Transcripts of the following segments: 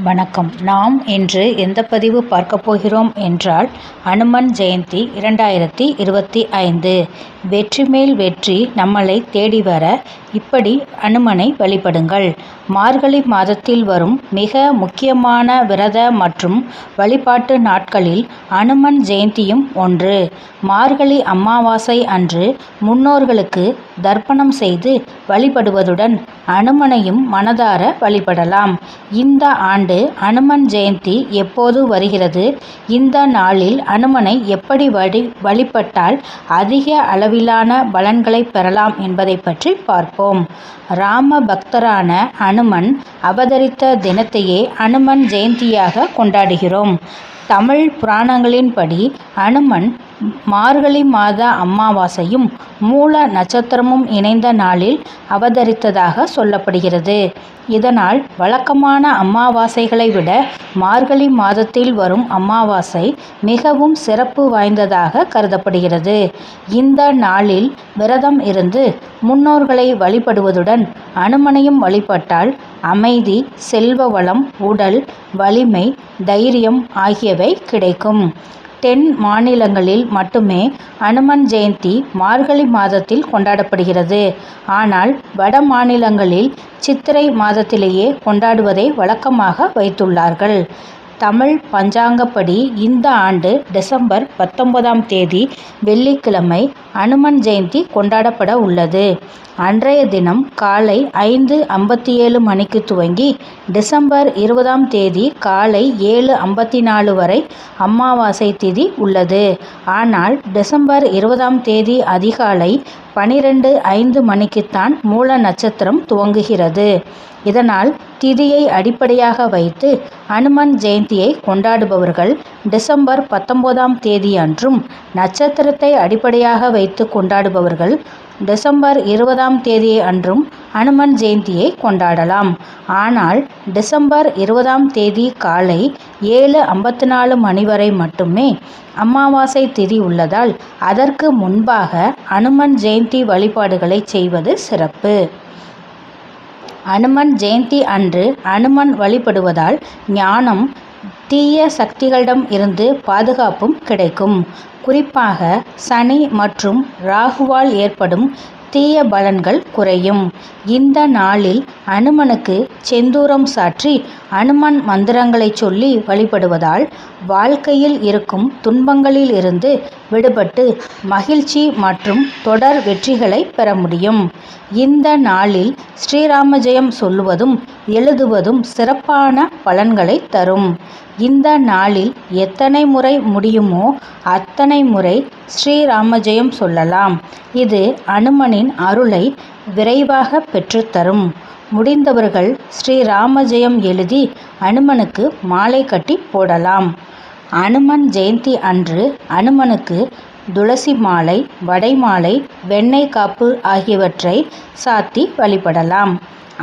வணக்கம். நாம் இன்று எந்த பதிவு பார்க்க போகிறோம் என்றால் அனுமன் ஜெயந்தி இரண்டாயிரத்தி இருபத்தி ஐந்து. வெற்றி மேல் வெற்றி நம்மளை தேடி வர இப்படி அனுமனை வழிபடுங்கள் மார்கழி மாதத்தில் வரும் மிக முக்கியமான விரத மற்றும் வழிபாட்டு நாட்களில் அனுமன் ஜெயந்தியும் ஒன்று. மார்கழி அமாவாசை அன்று முன்னோர்களுக்கு தர்ப்பணம் செய்து வழிபடுவதுடன் அனுமனையும் மனதார வழிபடலாம். இந்த ஆண்டு அனுமன் ஜெயந்தி எப்போது வருகிறது? இந்த நாளில் அனுமனை எப்படி வழி வழிபட்டால் அதிக அளவிலான பலன்களை பெறலாம் என்பதை பற்றி பார்ப்போம். ராம பக்தரான அனுமன் அவதரித்த தினத்தையே அனுமன் ஜெயந்தியாக கொண்டாடுகிறோம். தமிழ் புராணங்களின்படி அனுமன் மார்கழி மாத அமாவாசையும் மூல நட்சத்திரமும் இணைந்த நாளில் அவதரித்ததாக சொல்லப்படுகிறது. இதனால் வழக்கமான அமாவாசைகளை விட மார்கழி மாதத்தில் வரும் அமாவாசை மிகவும் சிறப்பு வாய்ந்ததாக கருதப்படுகிறது. இந்த நாளில் விரதம் இருந்து முன்னோர்களை வழிபடுவதுடன் அனுமனையும் வழிபட்டால் அமைதி செல்வ வளம் உடல் வலிமை தைரியம் ஆகியவை கிடைக்கும். தென் மாநிலங்களில் மட்டுமே அனுமன் ஜெயந்தி மார்கழி மாதத்தில் கொண்டாடப்படுகிறது. ஆனால் வட மாநிலங்களில் சித்திரை மாதத்திலேயே கொண்டாடுவதை வழக்கமாக வைத்துள்ளார்கள். தமிழ் பஞ்சாங்கப்படி இந்த ஆண்டு டிசம்பர் பத்தொன்பதாம் தேதி வெள்ளிக்கிழமை அனுமன் ஜெயந்தி கொண்டாடப்பட உள்ளது. அன்றைய தினம் காலை ஐந்து ஐம்பத்தி ஏழு மணிக்கு துவங்கி டிசம்பர் இருபதாம் தேதி காலை ஏழு ஐம்பத்தி நாலு வரை அமாவாசை திதி உள்ளது. ஆனால் டிசம்பர் இருபதாம் தேதி அதிகாலை பனிரெண்டு ஐந்து மணிக்குத்தான் மூல நட்சத்திரம் துவங்குகிறது. இதனால் திதியை அடிப்படையாக வைத்து அனுமன் ஜெயந்தியை கொண்டாடுபவர்கள் டிசம்பர் பத்தொன்பதாம் தேதி அன்றும் நட்சத்திரத்தை அடிப்படையாக வைத்து கொண்டாடுபவர்கள் டிசம்பர் இருபதாம் தேதி அன்றும் அனுமன் ஜெயந்தியை கொண்டாடலாம். ஆனால் டிசம்பர் இருபதாம் தேதி காலை ஏழு ஐம்பத்தி நாலு மணி வரை மட்டுமே அமாவாசை திதி உள்ளதால் அதற்கு முன்பாக அனுமன் ஜெயந்தி வழிபாடுகளை செய்வது சிறப்பு. அனுமன் ஜெயந்தி அன்று அனுமன் வழிபடுவதால் ஞானம் தீய சக்திகளிடம் இருந்து பாதுகாப்பும் கிடைக்கும். குறிப்பாக சனி மற்றும் ராகுவால் ஏற்படும் தீய பலன்கள் குறையும். இந்த நாளில் அனுமனுக்கு செந்தூரம் சாற்றி அனுமன் மந்திரங்களை சொல்லி வழிபடுவதால் வாழ்க்கையில் இருக்கும் துன்பங்களில் இருந்து விடுபட்டு மகிழ்ச்சி மற்றும் தொடர் வெற்றிகளை பெற முடியும். இந்த நாளில் ஸ்ரீராமஜெயம் சொல்லுவதும் எழுதுவதும் சிறப்பான பலன்களை தரும். இந்த நாளில் எத்தனை முறை முடியுமோ அத்தனை முறை ஸ்ரீராமஜெயம் சொல்லலாம். இது அனுமனின் அருளை விரைவாக பெற்றுத்தரும் முடிந்தவர்கள் ஸ்ரீராமஜெயம் எழுதி அனுமனுக்கு மாலை கட்டி போடலாம். அனுமன் ஜெயந்தி அன்று அனுமனுக்கு துளசி மாலை வடை மாலை வெண்ணெய் காப்பு ஆகியவற்றை சாத்தி வழிபடலாம்.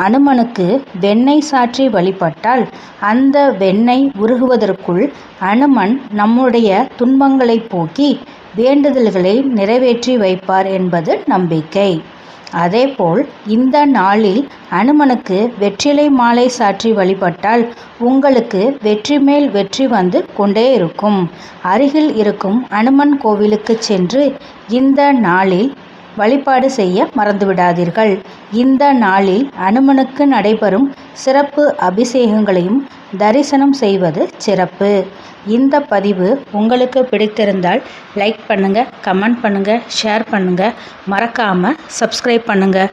அனுமனுக்கு வெண்ணெய் சாற்றி வழிபட்டால் அந்த வெண்ணெய் உருகுவதற்குள் அனுமன் நம்முடைய துன்பங்களை போக்கி வேண்டுதல்களை நிறைவேற்றி வைப்பார் என்பது நம்பிக்கை. அதேபோல் இந்த நாளில் அனுமனுக்கு வெற்றிலை மாலை சாற்றி வழிபட்டால் உங்களுக்கு வெற்றி மேல் வெற்றி வந்து கொண்டே இருக்கும். அருகில் இருக்கும் அனுமன் கோவிலுக்கு சென்று இந்த நாளில் வழிபாடு செய்ய மறந்துவிடாதீர்கள். இந்த நாளில் அனுமனுக்கு நடைபெறும் சிறப்பு அபிஷேகங்களையும் தரிசனம் செய்வது சிறப்பு. இந்த பதிவு உங்களுக்கு பிடித்திருந்தால் லைக் பண்ணுங்கள் கமெண்ட் பண்ணுங்கள் ஷேர் பண்ணுங்கள் மறக்காமல் சப்ஸ்கிரைப் பண்ணுங்கள்